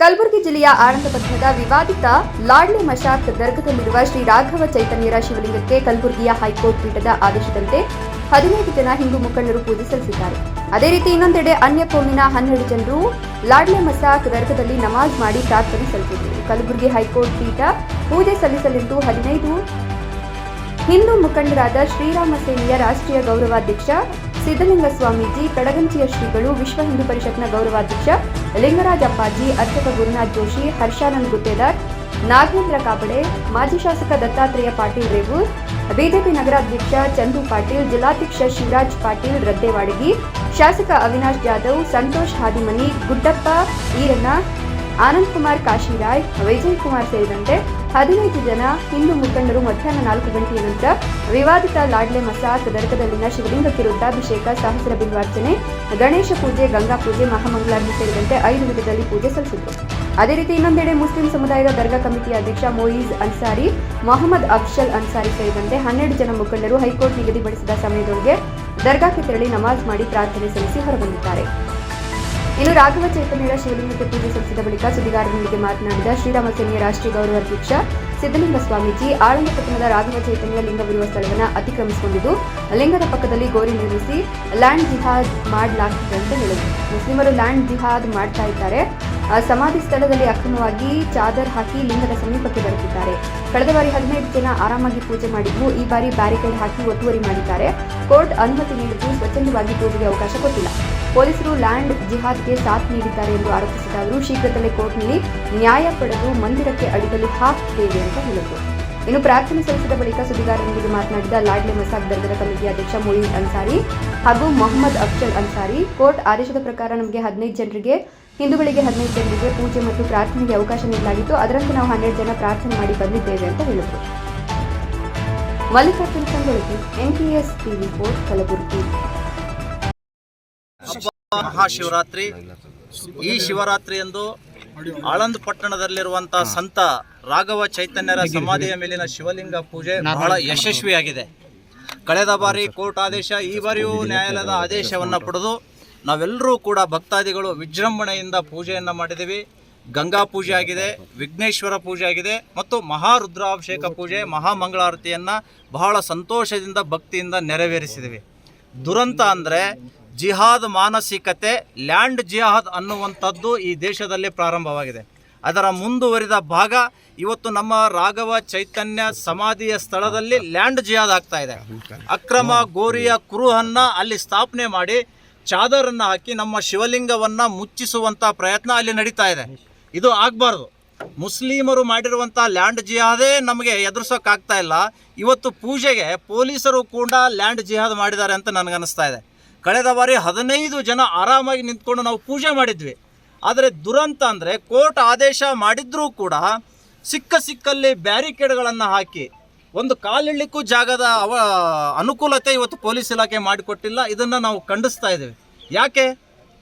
ಕಲಬುರಗಿ ಜಿಲ್ಲೆಯ ಆನಂದ ಪಟ್ಟಣದ ವಿವಾದಿತ ಲಾಡ್ಲಿ ಮಶಾಕ್ ದರ್ಗದಲ್ಲಿರುವ ಶ್ರೀ ರಾಘವ ಚೈತನ್ಯರ ಶಿವಲಿಂಗಕ್ಕೆ ಕಲಬುರಗಿಯ ಹೈಕೋರ್ಟ್ ಪೀಠದ ಆದೇಶದಂತೆ ಹದಿನೈದು ಜನ ಹಿಂದೂ ಮುಖಂಡರು ಪೂಜೆ ಸಲ್ಲಿಸಿದ್ದಾರೆ. ಅದೇ ರೀತಿ ಇನ್ನೊಂದೆಡೆ ಅನ್ಯ ಕೋಮಿನ ಹನ್ನೆರಡು ಜನರು ಲಾಡ್ಲೆ ಮಸಾಕ್ ದರ್ಗದಲ್ಲಿ ನಮಾಜ್ ಮಾಡಿ ಪ್ರಾರ್ಥನೆ ಸಲ್ಲಿಸಿದರು. ಕಲಬುರಗಿ ಹೈಕೋರ್ಟ್ ಪೀಠ ಪೂಜೆ ಸಲ್ಲಿಸಲೆಂದು ಹದಿನೈದು ಹಿಂದೂ ಮುಖಂಡರಾದ ಶ್ರೀರಾಮ ಸೇನೆಯ ರಾಷ್ಟ್ರೀಯ ಗೌರವಾಧ್ಯಕ್ಷ ಸಿದ್ದಲಿಂಗ ಸ್ವಾಮೀಜಿ ಕಡಗಂಚಿಯ ಶ್ರೀಗಳು, ವಿಶ್ವ ಹಿಂದೂ ಪರಿಷತ್ನ ಗೌರವಾಧ್ಯಕ್ಷ ಲಿಂಗರಾಜ ಅಪ್ಪಾಜಿ, ಅರ್ಚಕ ಗುರುನಾಥ್ ಜೋಶಿ, ಹರ್ಷಾನಂದ್ ಗುತ್ತೇದಾರ್, ನಾಗೇಂದ್ರ ಕಾಬಡೆ ಮಾಜಿ ಶಾಸಕ ದತ್ತಾತ್ರೇಯ ಪಾಟೀಲ್ ರೇವೂರ್ ಬಿಜೆಪಿ ನಗರಾಧ್ಯಕ್ಷ ಚಂದು ಪಾಟೀಲ್, ಜಿಲ್ಲಾಧ್ಯಕ್ಷ ಶಿವರಾಜ್ ಪಾಟೀಲ್ ರದ್ದೇವಾಡಗಿ ಶಾಸಕ ಅವಿನಾಶ್ ಜಾಧವ್, ಸಂತೋಷ್ ಹಾದಿಮನಿ, ಗುಡ್ಡಪ್ಪ, ಈರಣ್ಣ ಆನಂದ್ ಕುಮಾರ್ ಕಾಶಿರಾಯ್ ವೈಜಯ್ ಕುಮಾರ್ ಸೇರಿದಂತೆ ಹದಿನೈದು ಜನ ಹಿಂದೂ ಮುಖಂಡರು ಮಧ್ಯಾಹ್ನ ನಾಲ್ಕು ಗಂಟೆಯ ನಂತರ ವಿವಾದಿತ ಲಾಡ್ಲೆ ಮಸಾಜ್ ದರ್ಗದಲ್ಲಿನ ಶಿವಲಿಂಗ ರುದ್ರಾಭಿಷೇಕ ಸಹಸ್ರ ಬಿಲ್ವಾರ್ಚನೆ ಗಣೇಶ ಪೂಜೆ, ಗಂಗಾ ಪೂಜೆ, ಮಹಾಮಂಗಳಾರತಿ ಸೇರಿದಂತೆ ಐದು ವಿಧದಲ್ಲಿ ಪೂಜೆ ಸಲ್ಲಿಸಿದರು. ಅದೇ ರೀತಿ ಇನ್ನೊಂದೆಡೆ ಮುಸ್ಲಿಂ ಸಮುದಾಯದ ದರ್ಗಾ ಕಮಿಟಿಯ ಅಧ್ಯಕ್ಷ ಮೊಯೀಜ್ ಅನ್ಸಾರಿ, ಮೊಹಮ್ಮದ್ ಅಫ್ಷಲ್ ಅನ್ಸಾರಿ ಸೇರಿದಂತೆ ಹನ್ನೆರಡು ಜನ ಮುಖಂಡರು ಹೈಕೋರ್ಟ್ ನಿಗದಿಪಡಿಸಿದ ಸಮಯದೊಳಗೆ ದರ್ಗಾಕ್ಕೆ ತೆರಳಿ ನಮಾಜ್ ಮಾಡಿ ಪ್ರಾರ್ಥನೆ ಸಲ್ಲಿಸಿ ಹೊರಬಂದಿದ್ದಾರೆ. ಇನ್ನು ರಾಘವ ಚೈತನ್ಯರ ಶಿವಲಿಂಗಕ್ಕೆ ಪೂಜೆ ಸಲ್ಲಿಸಿದ ಬಳಿಕ ಸುದ್ದಿಗಾರರೊಂದಿಗೆ ಮಾತನಾಡಿದ ಶ್ರೀರಾಮ ಸೇನೆಯ ರಾಷ್ಟ್ರೀಯ ಗೌರವ ಅಧ್ಯಕ್ಷ ಸಿದ್ದಲಿಂಗ ಸ್ವಾಮೀಜಿ, ಆಳಂದ ಪಟ್ಟಣದ ರಾಘವ ಚೈತನ್ಯ ಲಿಂಗವಿರುವ ಸ್ಥಳವನ್ನು ಅತಿಕ್ರಮಿಸಿಕೊಂಡಿದ್ದು, ಲಿಂಗದ ಪಕ್ಕದಲ್ಲಿ ಗೋರಿ ನಿರ್ಮಿಸಿ ಲ್ಯಾಂಡ್ ಜಿಹಾದ್ ಮಾಡಲಾಗಿದೆ ಅಂತ ಹೇಳಿದರು. ಮುಸ್ಲಿಮರು ಲ್ಯಾಂಡ್ ಜಿಹಾದ್ ಮಾಡ್ತಾ ಇದ್ದಾರೆ. ಸಮಾಧಿ ಸ್ಥಳದಲ್ಲಿ ಅಕ್ರಮವಾಗಿ ಚಾದರ್ ಹಾಕಿ ಲಿಂಗದ ಸಮೀಪಕ್ಕೆ ಬರುತ್ತಿದ್ದಾರೆ. ಕಳೆದ ಬಾರಿ ಹದಿನೈದು ಜನ ಆರಾಮಾಗಿ ಪೂಜೆ ಮಾಡಿದ್ದು ಈ ಬಾರಿ ಬ್ಯಾರಿಕೇಡ್ ಹಾಕಿ ಒತ್ತುವರಿ ಮಾಡಿದ್ದಾರೆ. ಕೋರ್ಟ್ ಅನುಮತಿ ನೀಡಿದ್ದು ಸ್ವಚ್ಛಂದವಾಗಿ ಪೂಜೆಗೆ ಅವಕಾಶ ಕೊಟ್ಟಿಲ್ಲ. ಪೊಲೀಸರು ಲ್ಯಾಂಡ್ ಜಿಹಾದ್ಗೆ ಸಾಥ್ ನೀಡಿದ್ದಾರೆ ಎಂದು ಆರೋಪಿಸಿದ ಅವರು, ಶೀಘ್ರದಲ್ಲೇ ಕೋರ್ಟ್ನಲ್ಲಿ ನ್ಯಾಯ ಪಡೆದು ಮಂದಿರಕ್ಕೆ ಅಡಿಗಲು ಹಾಕುತ್ತೇವೆ ಅಂತ ಹೇಳಿದರು ಇನ್ನು ಪ್ರಾರ್ಥನೆ ಸಲ್ಲಿಸಿದ ಬಳಿಕ ಸುದ್ದಿಗಾರರೊಂದಿಗೆ ಮಾತನಾಡಿದ ಲಾಡ್ಲೆ ಮಸಾಕ್ ದರ್ಗದ ಕಮಿಟಿ ಅಧ್ಯಕ್ಷ ಮೊಯಿನ್ ಅನ್ಸಾರಿ ಹಾಗೂ ಮೊಹಮ್ಮದ್ ಅಫ್ಜಲ್ ಅನ್ಸಾರಿ, ಕೋರ್ಟ್ ಆದೇಶದ ಪ್ರಕಾರ ನಮಗೆ ಹದಿನೈದು ಜನರಿಗೆ ಹಿಂದೂಗಳಿಗೆ ಹದಿನೈದು ಜನರಿಗೆ ಪೂಜೆ ಮತ್ತು ಪ್ರಾರ್ಥನೆಗೆ ಅವಕಾಶ ನೀಡಲಾಗಿತ್ತು. ಅದರಂತೆ ನಾವು ಹನ್ನೆರಡು ಜನ ಪ್ರಾರ್ಥನೆ ಮಾಡಿ ಬಂದಿದ್ದೇವೆ ಅಂತ ಹೇಳಿದರು Mallikarjun Sangolli S TV court Kalaburagi. Mahashivratri. ಈ ಶಿವರಾತ್ರಿಯಂದು ಆಳಂದ್ ಪಟ್ಟಣದಲ್ಲಿರುವಂತಹ ಸಂತ ರಾಘವ ಚೈತನ್ಯರ ಸಮಾಧಿಯ ಮೇಲಿನ ಶಿವಲಿಂಗ ಪೂಜೆ ಬಹಳ ಯಶಸ್ವಿಯಾಗಿದೆ. ಕಳೆದ ಬಾರಿ ಕೋರ್ಟ್ ಆದೇಶ ಈ ಬಾರಿಯೂ ನ್ಯಾಯಾಲಯದ ಆದೇಶವನ್ನು ಪಡೆದು ನಾವೆಲ್ಲರೂ ಕೂಡ ಭಕ್ತಾದಿಗಳು ವಿಜೃಂಭಣೆಯಿಂದ ಪೂಜೆಯನ್ನು ಮಾಡಿದ್ದೀವಿ. ಗಂಗಾ ಪೂಜೆ ಆಗಿದೆ ವಿಘ್ನೇಶ್ವರ ಪೂಜೆ ಆಗಿದೆ ಮತ್ತು ಮಹಾರುದ್ರಾಭಿಷೇಕ ಪೂಜೆ ಮಹಾಮಂಗಳಾರತಿಯನ್ನು ಬಹಳ ಸಂತೋಷದಿಂದ ಭಕ್ತಿಯಿಂದ ನೆರವೇರಿಸಿದ್ದೀವಿ. ದುರಂತ ಅಂದರೆ ಜಿಹಾದ್ ಮಾನಸಿಕತೆ, ಲ್ಯಾಂಡ್ ಜಿಹಾದ್ ಅನ್ನುವಂಥದ್ದು ಈ ದೇಶದಲ್ಲಿ ಪ್ರಾರಂಭವಾಗಿದೆ. ಅದರ ಮುಂದುವರಿದ ಭಾಗ ಇವತ್ತು ನಮ್ಮ ರಾಘವ ಚೈತನ್ಯ ಸಮಾಧಿಯ ಸ್ಥಳದಲ್ಲಿ ಲ್ಯಾಂಡ್ ಜಿಹಾದ್ ಆಗ್ತಾ ಇದೆ. ಅಕ್ರಮ ಗೋರಿಯ ಕುರುಹನ್ನ ಅಲ್ಲಿ ಸ್ಥಾಪನೆ ಮಾಡಿ ಚಾದರನ್ನು ಹಾಕಿ ನಮ್ಮ ಶಿವಲಿಂಗವನ್ನು ಮುಚ್ಚಿಸುವಂಥ ಪ್ರಯತ್ನ ಅಲ್ಲಿ ನಡೀತಾ ಇದೆ. ಇದು ಆಗಬಾರ್ದು. ಮುಸ್ಲಿಮರು ಮಾಡಿರುವಂಥ ಲ್ಯಾಂಡ್ ಜಿಹಾದೇ ನಮಗೆ ಎದುರಿಸೋಕ್ಕಾಗ್ತಾ ಇಲ್ಲ. ಇವತ್ತು ಪೂಜೆಗೆ ಪೊಲೀಸರು ಕೂಡ ಲ್ಯಾಂಡ್ ಜಿಹಾದ್ ಮಾಡಿದ್ದಾರೆ ಅಂತ ನನಗನ್ನಿಸ್ತಾ ಇದೆ. ಕಳೆದ ಬಾರಿ ಹದಿನೈದು ಜನ ಆರಾಮಾಗಿ ನಿಂತ್ಕೊಂಡು ನಾವು ಪೂಜೆ ಮಾಡಿದ್ವಿ. ಆದರೆ ದುರಂತ ಅಂದರೆ ಕೋರ್ಟ್ ಆದೇಶ ಮಾಡಿದ್ರೂ ಕೂಡ ಸಿಕ್ಕ ಸಿಕ್ಕಲ್ಲಿ ಬ್ಯಾರಿಕೇಡ್ಗಳನ್ನು ಹಾಕಿ ಒಂದು ಕಾಲಿಡ್ಲಿಕ್ಕೂ ಜಾಗದ ಅವ ಅನುಕೂಲತೆ ಇವತ್ತು ಪೊಲೀಸ್ ಇಲಾಖೆ ಮಾಡಿಕೊಟ್ಟಿಲ್ಲ. ಇದನ್ನು ನಾವು ಖಂಡಿಸ್ತಾ ಇದ್ದೇವೆ. ಯಾಕೆ?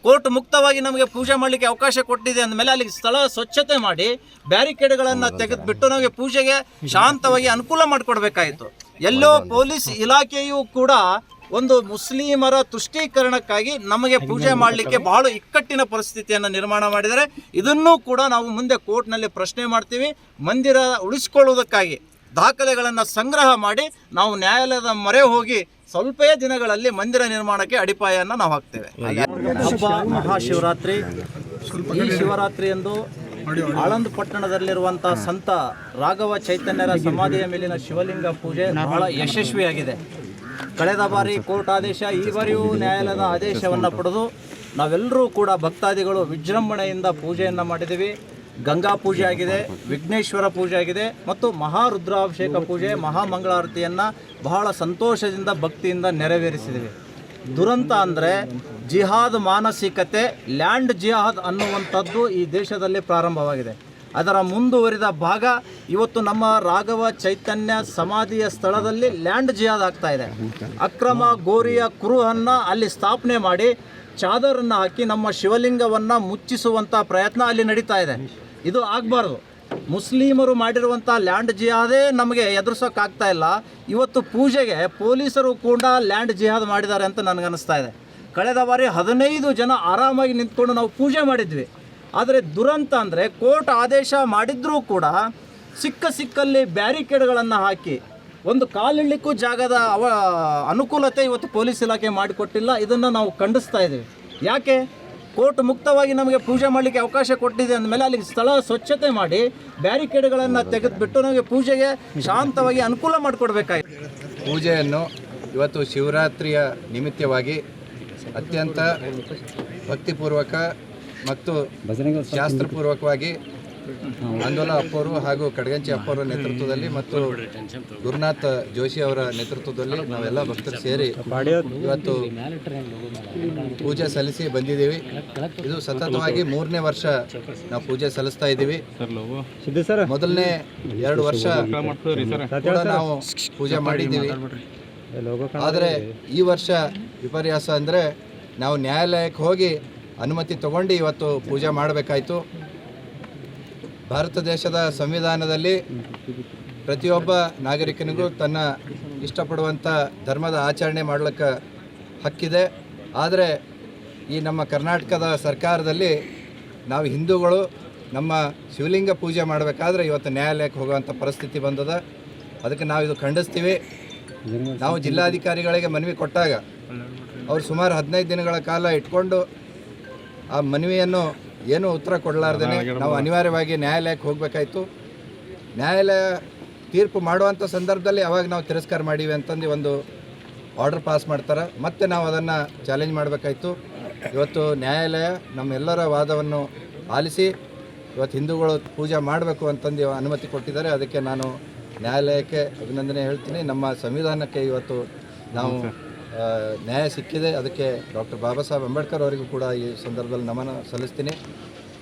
ಕೋರ್ಟ್ ಮುಕ್ತವಾಗಿ ನಮಗೆ ಪೂಜೆ ಮಾಡಲಿಕ್ಕೆ ಅವಕಾಶ ಕೊಟ್ಟಿದೆ ಅಂದಮೇಲೆ ಅಲ್ಲಿ ಸ್ಥಳ ಸ್ವಚ್ಛತೆ ಮಾಡಿ ಬ್ಯಾರಿಕೇಡ್ಗಳನ್ನು ತೆಗೆದುಬಿಟ್ಟು ನಮಗೆ ಪೂಜೆಗೆ ಶಾಂತವಾಗಿ ಅನುಕೂಲ ಮಾಡಿಕೊಡ್ಬೇಕಾಯಿತು. ಎಲ್ಲೋ ಪೊಲೀಸ್ ಇಲಾಖೆಯೂ ಕೂಡ ಒಂದು ಮುಸ್ಲಿಮರ ತುಷ್ಟೀಕರಣಕ್ಕಾಗಿ ನಮಗೆ ಪೂಜೆ ಮಾಡಲಿಕ್ಕೆ ಬಹಳ ಇಕ್ಕಟ್ಟಿನ ಪರಿಸ್ಥಿತಿಯನ್ನು ನಿರ್ಮಾಣ ಮಾಡಿದರೆ ಇದನ್ನೂ ಕೂಡ ನಾವು ಮುಂದೆ ಕೋರ್ಟ್ನಲ್ಲಿ ಪ್ರಶ್ನೆ ಮಾಡ್ತೀವಿ. ಮಂದಿರ ಉಳಿಸಿಕೊಳ್ಳುವುದಕ್ಕಾಗಿ ದಾಖಲೆಗಳನ್ನು ಸಂಗ್ರಹ ಮಾಡಿ ನಾವು ನ್ಯಾಯಾಲಯದ ಮೊರೆ ಹೋಗಿ ಸ್ವಲ್ಪ ದಿನಗಳಲ್ಲಿ ಮಂದಿರ ನಿರ್ಮಾಣಕ್ಕೆ ಅಡಿಪಾಯವನ್ನು ನಾವು ಹಾಕ್ತೇವೆ. ಹಬ್ಬ ಮಹಾಶಿವರಾತ್ರಿ ಈ ಶಿವರಾತ್ರಿಯಂದು ಆಳಂದ್ ಪಟ್ಟಣದಲ್ಲಿರುವಂತಹ ಸಂತ ರಾಘವ ಚೈತನ್ಯರ ಸಮಾಧಿಯ ಮೇಲಿನ ಶಿವಲಿಂಗ ಪೂಜೆ ಬಹಳ ಯಶಸ್ವಿಯಾಗಿದೆ. ಕಳೆದ ಬಾರಿ ಕೋರ್ಟ್ ಆದೇಶ ಈ ಬಾರಿಯೂ ನ್ಯಾಯಾಲಯದ ಆದೇಶವನ್ನು ಪಡೆದು ನಾವೆಲ್ಲರೂ ಕೂಡ ಭಕ್ತಾದಿಗಳು ವಿಜೃಂಭಣೆಯಿಂದ ಪೂಜೆಯನ್ನು ಮಾಡಿದ್ದೀವಿ. ಗಂಗಾ ಪೂಜೆ ಆಗಿದೆ, ವಿಘ್ನೇಶ್ವರ ಪೂಜೆ ಆಗಿದೆ ಮತ್ತು ಮಹಾರುದ್ರಾಭಿಷೇಕ ಪೂಜೆ, ಮಹಾಮಂಗಳಾರತಿಯನ್ನು ಬಹಳ ಸಂತೋಷದಿಂದ, ಭಕ್ತಿಯಿಂದ ನೆರವೇರಿಸಿದ್ದೀವಿ. ದುರಂತ ಅಂದರೆ ಜಿಹಾದ್ ಮಾನಸಿಕತೆ, ಲ್ಯಾಂಡ್ ಜಿಹಾದ್ ಅನ್ನುವಂಥದ್ದು ಈ ದೇಶದಲ್ಲಿ ಪ್ರಾರಂಭವಾಗಿದೆ. ಅದರ ಮುಂದುವರಿದ ಭಾಗ ಇವತ್ತು ನಮ್ಮ ರಾಘವ ಚೈತನ್ಯ ಸಮಾಧಿಯ ಸ್ಥಳದಲ್ಲಿ ಲ್ಯಾಂಡ್ ಜಿಯಾದ್ ಆಗ್ತಾ ಇದೆ. ಅಕ್ರಮ ಗೋರಿಯ ಕುರುಹನ್ನು ಅಲ್ಲಿ ಸ್ಥಾಪನೆ ಮಾಡಿ ಚಾದರನ್ನು ಹಾಕಿ ನಮ್ಮ ಶಿವಲಿಂಗವನ್ನು ಮುಚ್ಚಿಸುವಂಥ ಪ್ರಯತ್ನ ಅಲ್ಲಿ ನಡೀತಾ ಇದೆ. ಇದು ಆಗಬಾರ್ದು. ಮುಸ್ಲಿಮರು ಮಾಡಿರುವಂಥ ಲ್ಯಾಂಡ್ ಜಿಹಾದೇ ನಮಗೆ ಎದುರಿಸೋಕ್ಕಾಗ್ತಾ ಇಲ್ಲ. ಇವತ್ತು ಪೂಜೆಗೆ ಪೊಲೀಸರು ಕೂಡ ಲ್ಯಾಂಡ್ ಜಿಹಾದ್ ಮಾಡಿದ್ದಾರೆ ಅಂತ ನನಗನ್ನಿಸ್ತಾ ಇದೆ. ಕಳೆದ ಬಾರಿ ಹದಿನೈದು ಜನ ಆರಾಮಾಗಿ ನಿಂತ್ಕೊಂಡು ನಾವು ಪೂಜೆ ಮಾಡಿದ್ವಿ. ಆದರೆ ದುರಂತ ಅಂದರೆ ಕೋರ್ಟ್ ಆದೇಶ ಮಾಡಿದ್ರೂ ಕೂಡ ಸಿಕ್ಕ ಸಿಕ್ಕಲ್ಲಿ ಬ್ಯಾರಿಕೇಡ್ಗಳನ್ನು ಹಾಕಿ ಒಂದು ಕಾಲಿಡ್ಲಿಕ್ಕೂ ಜಾಗದ ಅವ ಅನುಕೂಲತೆ ಇವತ್ತು ಪೊಲೀಸ್ ಇಲಾಖೆ ಮಾಡಿಕೊಟ್ಟಿಲ್ಲ, ಇದನ್ನು ನಾವು ಖಂಡಿಸ್ತಾ ಇದ್ದೀವಿ. ಯಾಕೆ? ಕೋರ್ಟ್ ಮುಕ್ತವಾಗಿ ನಮಗೆ ಪೂಜೆ ಮಾಡಲಿಕ್ಕೆ ಅವಕಾಶ ಕೊಟ್ಟಿದೆ ಅಂದಮೇಲೆ ಅಲ್ಲಿ ಸ್ಥಳ ಸ್ವಚ್ಛತೆ ಮಾಡಿ ಬ್ಯಾರಿಕೇಡ್ಗಳನ್ನು ತೆಗೆದುಬಿಟ್ಟು ನಮಗೆ ಪೂಜೆಗೆ ಶಾಂತವಾಗಿ ಅನುಕೂಲ ಮಾಡಿಕೊಡ್ಬೇಕಾಗಿದೆ ಪೂಜೆಯನ್ನು ಇವತ್ತು ಶಿವರಾತ್ರಿಯ ನಿಮಿತ್ತವಾಗಿ ಅತ್ಯಂತ ಭಕ್ತಿಪೂರ್ವಕ ಮತ್ತು ಶಾಸ್ತ್ರಪೂರ್ವಕವಾಗಿ ಆಂದೋಲ ಅಪ್ಪವರು ಹಾಗೂ ಕಡಗಂಚಿ ಅಪ್ಪವರ ನೇತೃತ್ವದಲ್ಲಿ ಮತ್ತು ಗುರುನಾಥ್ ಜೋಶಿ ಅವರ ನೇತೃತ್ವದಲ್ಲಿ ನಾವೆಲ್ಲ ಭಕ್ತರು ಸೇರಿ ಇವತ್ತು ಪೂಜೆ ಸಲ್ಲಿಸಿ ಬಂದಿದ್ದೀವಿ. ಇದು ಸತತವಾಗಿ ಮೂರನೇ ವರ್ಷ ನಾವು ಪೂಜೆ ಸಲ್ಲಿಸ್ತಾ ಇದ್ದೀವಿ. ಮೊದಲನೇ ಎರಡು ವರ್ಷ ಕೂಡ ನಾವು ಪೂಜೆ ಮಾಡಿದ್ದೀವಿ. ಆದರೆ ಈ ವರ್ಷ ವಿಪರ್ಯಾಸ ಅಂದರೆ ನಾವು ನ್ಯಾಯಾಲಯಕ್ಕೆ ಹೋಗಿ ಅನುಮತಿ ತಗೊಂಡು ಇವತ್ತು ಪೂಜೆ ಮಾಡಬೇಕಾಯಿತು. ಭಾರತ ದೇಶದ ಸಂವಿಧಾನದಲ್ಲಿ ಪ್ರತಿಯೊಬ್ಬ ನಾಗರಿಕನಿಗೂ ತನ್ನ ಇಷ್ಟಪಡುವಂಥ ಧರ್ಮದ ಆಚರಣೆ ಮಾಡಲಿಕ್ಕೆ ಹಕ್ಕಿದೆ. ಆದರೆ ಈ ನಮ್ಮ ಕರ್ನಾಟಕದ ಸರ್ಕಾರದಲ್ಲಿ ನಾವು ಹಿಂದೂಗಳು ನಮ್ಮ ಶಿವಲಿಂಗ ಪೂಜೆ ಮಾಡಬೇಕಾದ್ರೆ ಇವತ್ತು ನ್ಯಾಯಾಲಯಕ್ಕೆ ಹೋಗುವಂಥ ಪರಿಸ್ಥಿತಿ ಬಂದದ. ಅದಕ್ಕೆ ನಾವು ಇದು ಖಂಡಿಸ್ತೀವಿ. ನಾವು ಜಿಲ್ಲಾಧಿಕಾರಿಗಳಿಗೆ ಮನವಿ ಕೊಟ್ಟಾಗ ಅವರು ಸುಮಾರು ಹದಿನೈದು ದಿನಗಳ ಕಾಲ ಇಟ್ಕೊಂಡು ಆ ಮನವಿಯನ್ನು ಏನೂ ಉತ್ತರ ಕೊಡಲಾರ್ದೇ ನಾವು ಅನಿವಾರ್ಯವಾಗಿ ನ್ಯಾಯಾಲಯಕ್ಕೆ ಹೋಗಬೇಕಾಯಿತು. ನ್ಯಾಯಾಲಯ ತೀರ್ಪು ಮಾಡುವಂಥ ಸಂದರ್ಭದಲ್ಲಿ ಅವಾಗ ನಾವು ತಿರಸ್ಕಾರ ಮಾಡೀವಿ ಅಂತಂದು ಒಂದು ಆರ್ಡರ್ ಪಾಸ್ ಮಾಡ್ತಾರೆ. ಮತ್ತೆ ನಾವು ಅದನ್ನು ಚಾಲೆಂಜ್ ಮಾಡಬೇಕಾಯ್ತು. ಇವತ್ತು ನ್ಯಾಯಾಲಯ ನಮ್ಮೆಲ್ಲರ ವಾದವನ್ನು ಆಲಿಸಿ ಇವತ್ತು ಹಿಂದೂಗಳು ಪೂಜೆ ಮಾಡಬೇಕು ಅಂತಂದು ಅನುಮತಿ ಕೊಟ್ಟಿದ್ದಾರೆ. ಅದಕ್ಕೆ ನಾನು ನ್ಯಾಯಾಲಯಕ್ಕೆ ಅಭಿನಂದನೆ ಹೇಳ್ತೀನಿ. ನಮ್ಮ ಸಂವಿಧಾನಕ್ಕೆ ಇವತ್ತು ನಾವು ನ್ಯಾಯ ಸಿಕ್ಕಿದೆ. ಅದಕ್ಕೆ ಡಾಕ್ಟರ್ ಬಾಬಾ ಸಾಹೇಬ್ ಅಂಬೇಡ್ಕರ್ ಅವರಿಗೂ ಕೂಡ ಈ ಸಂದರ್ಭದಲ್ಲಿ ನಮನ ಸಲ್ಲಿಸ್ತೀನಿ.